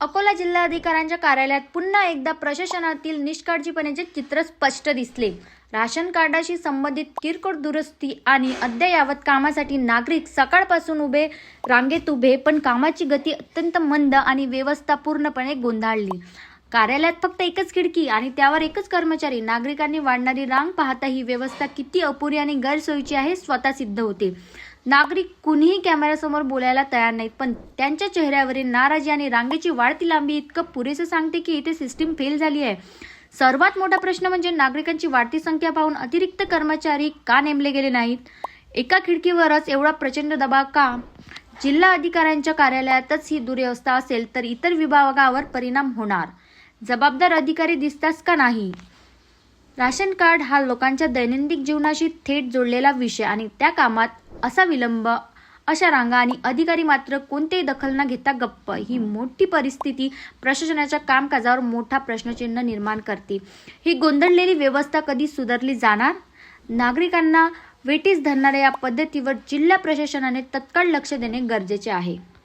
अकोला जिल्हाधिकाऱ्यांच्या कार्यालयात पुन्हा एकदा प्रशासनातील निष्काळजीपणाचे चित्र स्पष्ट दिसले. राशन कार्डाशी संबंधित किरकोळ दुरुस्ती आणि अद्ययावत कामासाठी नागरिक सकाळपासून उभे रांगेत उभे पण कामाची गती अत्यंत मंद आणि व्यवस्था पूर्णपणे गोंधळली. कार्यालयात फक्त एकच खिडकी आणि त्यावर एकच कर्मचारी. नागरिकांनी वाढणारी रांग पाहता ही व्यवस्था किती अपुरी आणि गैरसोयीची आहे स्वतः सिद्ध होते. नागरिक कुणीही कॅमेऱ्यासमोर बोलायला तयार नाहीत पण त्यांच्या चेहऱ्यावरील नाराजी आणि रांगेची वाढती लांबी इतकं पुरेसं सांगते की इथे सिस्टीम फेल झाली आहे. सर्वात मोठा प्रश्न म्हणजे नागरिकांची वाढती संख्या पाहून अतिरिक्त कर्मचारी का नेमले गेले नाहीत? एका खिडकीवरच एवढा प्रचंड दबाव का? जिल्हा अधिकाऱ्यांच्या कार्यालयातच ही दुर्व्यवस्था असेल तर इतर विभागावर परिणाम होणार. जबाबदार अधिकारी दिसताच का नाही? राशन कार्ड हा लोकांच्या दैनंदिन जीवनाशी थेट जोडलेला विषय आणि त्या कामात असा विलंब अशा रांगा आणि अधिकारी मात्र कोणतेही दखल न घेता गप्प. ही मोठी परिस्थिती प्रशासनाच्या कामकाजावर मोठा प्रश्नचिन्ह निर्माण करते. ही गोंधळलेली व्यवस्था कधी सुधारली जाणार? नागरिकांना वेटीस धरणाऱ्या या पद्धतीवर जिल्हा प्रशासनाने तत्काळ लक्ष देणे गरजेचे आहे.